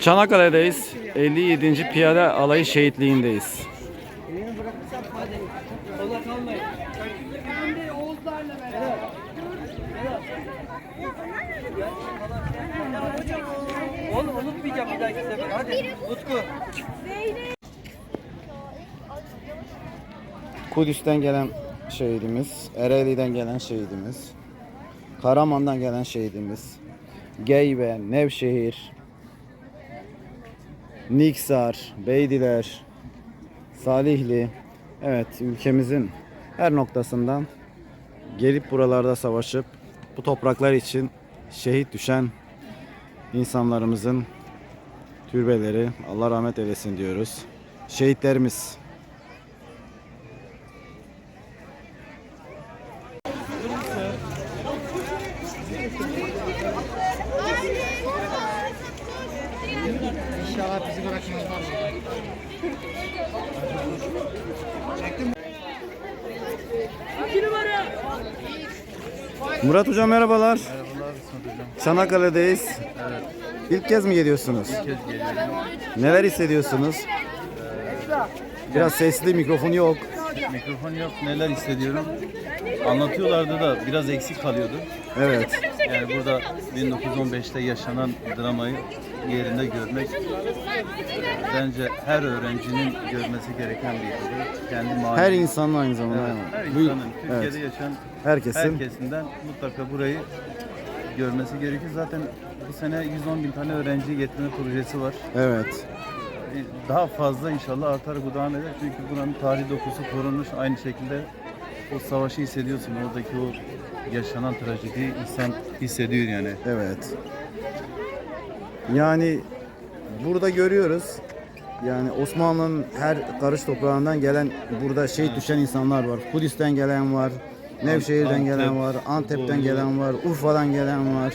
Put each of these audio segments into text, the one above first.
Çanakkale'deyiz. 57. Piyade Alayı Şehitliği'ndeyiz. Kudüs'ten gelen şehidimiz, Ereğli'den gelen şehidimiz, Karaman'dan gelen şehidimiz, Geyve, Nevşehir, Niksar, Beydiler, Salihli, evet ülkemizin her noktasından gelip buralarda savaşıp bu topraklar için şehit düşen insanlarımızın türbeleri Allah rahmet eylesin diyoruz. Şehitlerimiz Murat Hocam merhabalar. Çanakkale'deyiz. İlk kez mi geliyorsunuz? kez geliyorum. Neler hissediyorsunuz? Biraz sesli, mikrofon yok. Mikrofon yok. Neler hissediyorum? Anlatıyorlardı da biraz eksik kalıyordu. Evet. Yani burada 1915'te yaşanan dramayı yerinde görmek bence her öğrencinin görmesi gereken bir konu. Kendi mahalle. Her insanın aynı zamanda. Evet, her Bu- insanın Türkiye'de evet. yaşayan Herkesin. herkesinden mutlaka burayı görmesi gerekir. Zaten bu sene 110 bin tane öğrenci getirme projesi var. Evet. E, Daha fazla inşallah artar bu devam eder. Çünkü buranın tarihi dokusu korunmuş. Aynı şekilde o savaşı hissediyorsun. Oradaki o yaşanan trajediyi insan hissediyor yani. Evet. Yani burada görüyoruz. Yani Osmanlı'nın her karış toprağından gelen burada şehit düşen insanlar var. Kudüs'ten gelen var. Nevşehir'den Antep, gelen var. Antep'ten gelen var. Urfa'dan gelen var.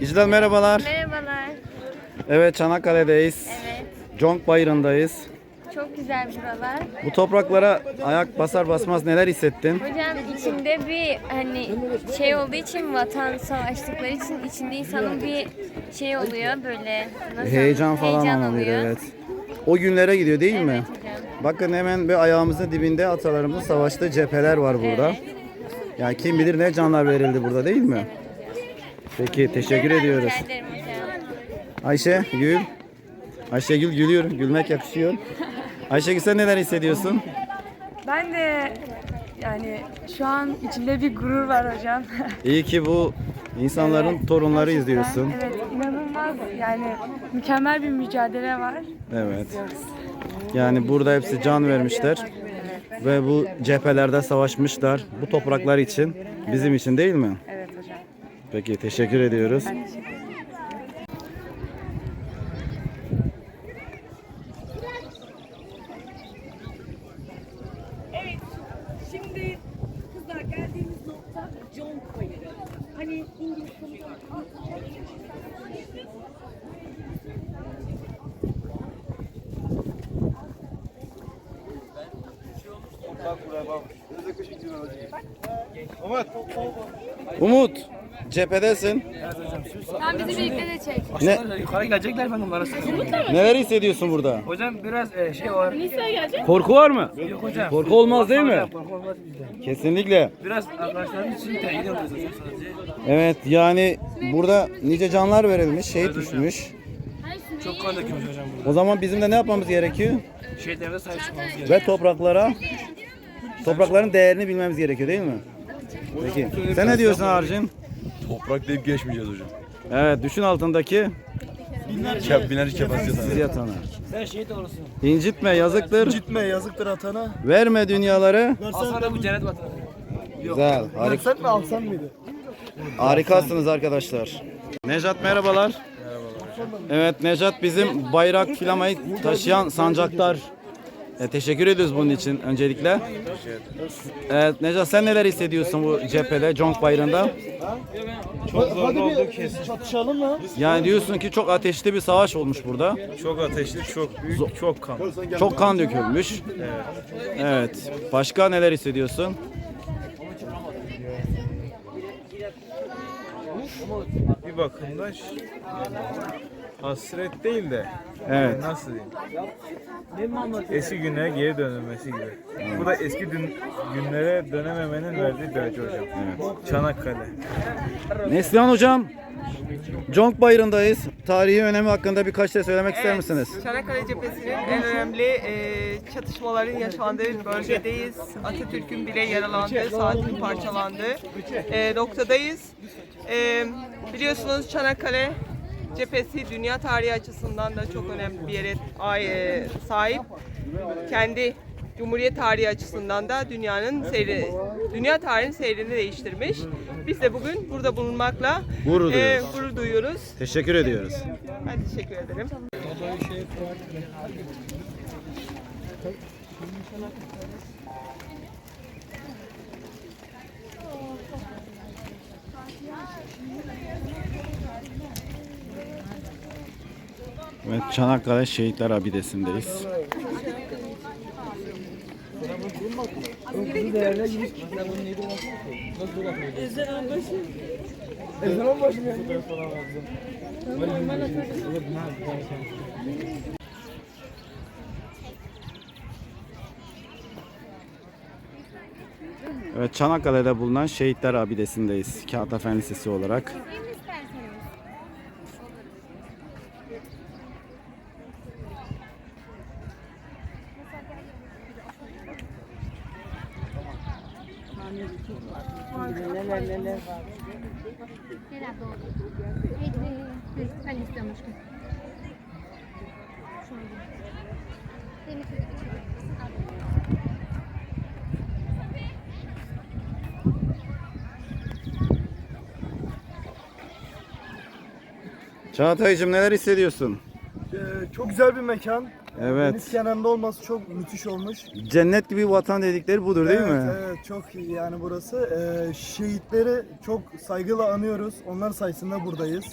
İclal merhabalar. Merhabalar. Evet Çanakkale'deyiz. Evet. Conk Bayırı'ndayız. Çok güzel buralar. Bu topraklara ayak basar basmaz neler hissettin? Hocam içinde bir hani şey olduğu için vatan savaştıkları için içinde insanın bir şey oluyor böyle nasıl Heyecan falan heyecan oluyor evet. O günlere gidiyor değil mi? Evet hocam. Bakın hemen bir ayağımızın dibinde atalarımızın savaştığı cepheler var burada. Evet. Yani kim bilir ne canlar verildi burada değil mi? Peki teşekkür ediyoruz. ederim hocam. Ayşe Gül. Gülüyor. Gülmek yakışıyor. Ayşegül sen neler hissediyorsun? Ben de yani şu an içimde bir gurur var hocam. İyi ki bu insanların torunları izliyorsun. Evet inanılmaz yani mükemmel bir mücadele var. Evet. Yani burada hepsi can vermişler ve bu cephelerde savaşmışlar. Bu topraklar için, bizim için değil mi? Evet hocam. Peki teşekkür ediyoruz. Ben teşekkür ederim. Umut, cephedesin. Tamam bizi birlikte de çek. Ne, Yukarı gelecekler ben onlara söyleyeyim. neler hissediyorsun burada? Hocam biraz e, şey var. Korku var mı? Yok hocam. Korku olmaz değil mi? Korku olmaz bizde. Kesinlikle. Biraz arkadaşlarımız için teyit ediyoruz hocam sadece. Evet yani burada nice canlar verilmiş, şehit düşmüş. Çok kan döküyoruz hocam burada. O zaman bizim de ne yapmamız gerekiyor? Şehitlerimize sahip çıkmamız gerekiyor. Ve topraklara, toprakların değerini bilmemiz gerekiyor değil mi? Peki. Sen ne diyorsun Arjin? Toprak deyip geçmeyeceğiz hocam. Evet düşün altındaki binlerce atacağız. Sizi atanar. Sen şehit olursun. İncitme yazıktır. Gitme yazıktır atana. Verme dünyaları. Alsan da bu cennet vatanı. Güzel. Harika. Sen mi alsan mıydı? Harikasınız arkadaşlar. Nejat merhabalar. Evet Nejat bizim bayrak filamayı taşıyan sancaktar. E, teşekkür ediyoruz bunun için öncelikle. Evet Nejat sen neler hissediyorsun bu cephede, Conk bayrağında? Çok zorlu oldu kesin. Çatışalım mı? Yani diyorsun ki çok ateşli bir savaş olmuş burada. Çok ateşli, çok büyük, çok kan. Çok kan dökülmüş. Evet. Başka neler hissediyorsun? Bir bakımda ş- hasret değil de Evet. nasıl diyeyim? Eski günlere geri dönülmesi gibi. Bu da eski dün, günlere dönememenin verdiği bir acı hocam. Çanakkale. Neslihan hocam, Conk bayrağındayız. Tarihi önemi hakkında birkaç şey söylemek ister misiniz? Çanakkale cephesinin en önemli e, çatışmaların yaşandığı bölgedeyiz. Atatürk'ün bile yaralandığı, saatinin parçalandığı e, noktadayız. E, biliyorsunuz Çanakkale cephesi dünya tarihi açısından da çok önemli bir yere e, sahip. Kendi Cumhuriyet tarihi açısından da dünyanın seyri, dünya tarihinin seyrini değiştirmiş. Biz de bugün burada bulunmakla Gurur e, duyuyoruz. gurur duyuyoruz. Teşekkür ediyoruz. Ben teşekkür ederim. Evet, Çanakkale Şehitler Abidesi'ndeyiz. Evet, Çanakkale'de bulunan Şehitler Abidesi'ndeyiz. Kağıthafen Lisesi olarak. Ben aşkım. Çağatay'cığım neler hissediyorsun? Ee, çok güzel bir mekan. Evet. Deniz kenarında olması çok müthiş olmuş. Cennet gibi vatan dedikleri budur değil evet, mi? Evet, çok iyi yani burası. Ee, şehitleri çok saygıyla anıyoruz. Onlar sayesinde buradayız.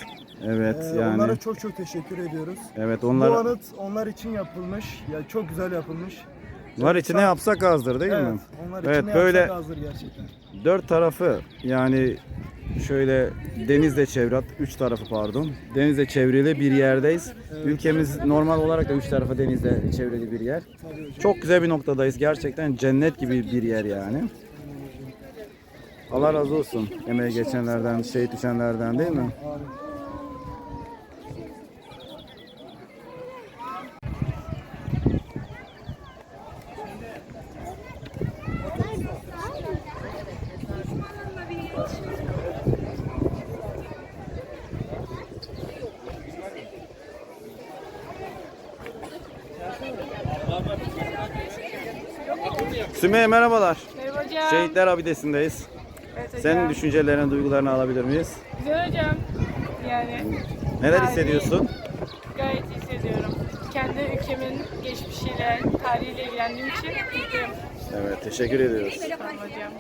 Evet Ee, yani. Onlara çok çok teşekkür ediyoruz. Evet Bu onlar anıt onlar için yapılmış. Ya çok güzel yapılmış. var içine yapsak azdır değil evet, mi? Onlar Evet, böyle-. Dört tarafı yani şöyle denizle çevrat, üç tarafı pardon. Denizle çevrili bir yerdeyiz. Ülkemiz normal olarak da üç tarafı denizle çevrili bir yer. Çok güzel bir noktadayız. Gerçekten cennet gibi bir yer yani. Allah razı olsun emeği geçenlerden, şehit düşenlerden değil mi? Sümeyye merhabalar. Merhaba hocam. Şehitler Abidesi'ndeyiz. Evet hocam. Senin düşüncelerini, duygularını alabilir miyiz? Güzel hocam. Yani Neler Tarihi- hissediyorsun? gayet iyi hissediyorum. Kendi ülkemin geçmişiyle, tarihiyle ilgilendiğim için mutluyum. Evet, teşekkür ediyoruz. Tamam hocam.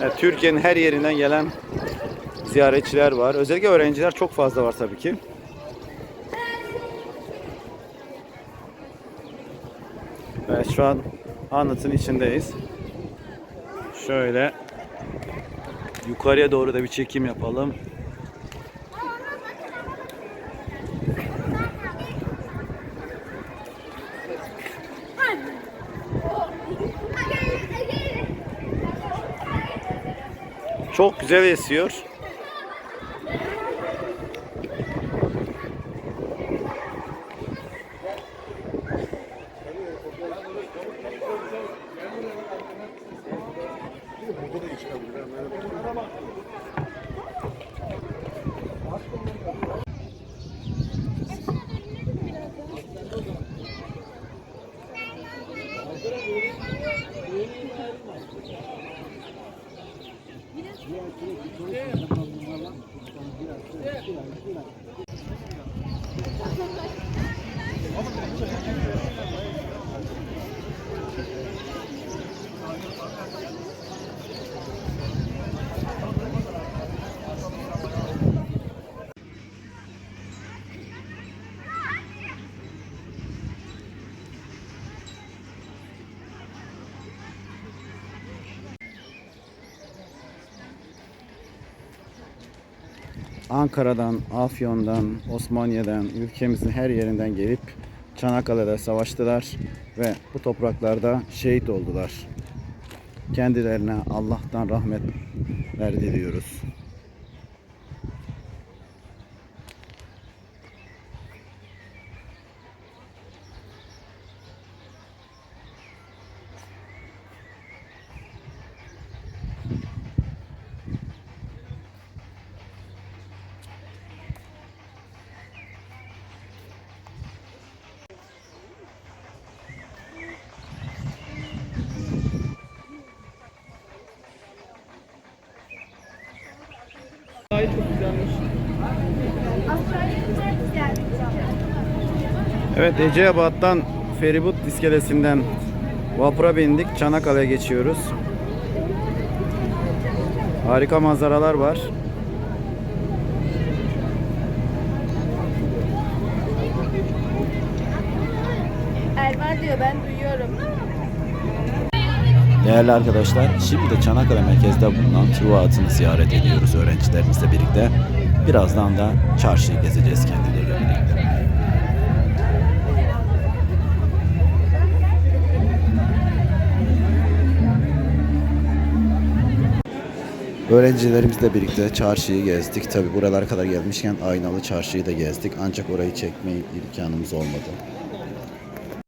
Evet, Türkiye'nin her yerinden gelen ziyaretçiler var. Özellikle öğrenciler çok fazla var tabii ki. Evet, şu an anıtın içindeyiz. Şöyle yukarıya doğru da bir çekim yapalım. Çok güzel esiyor. Ankara'dan, Afyon'dan, Osmaniye'den, ülkemizin her yerinden gelip Çanakkale'de savaştılar ve bu topraklarda şehit oldular. Kendilerine Allah'tan rahmetler diliyoruz. Evet Eceabat'tan feribot iskelesinden vapura bindik. Çanakkale'ye geçiyoruz. Harika manzaralar var. Erman diyor ben duyuyorum. Değerli arkadaşlar, şimdi de Çanakkale merkezde bulunan Truva Atı'nı ziyaret ediyoruz öğrencilerimizle birlikte. Birazdan da çarşıyı gezeceğiz kendileriyle Öğrencilerimizle birlikte çarşıyı gezdik. Tabi buralara kadar gelmişken Aynalı Çarşıyı da gezdik. Ancak orayı çekme imkanımız olmadı.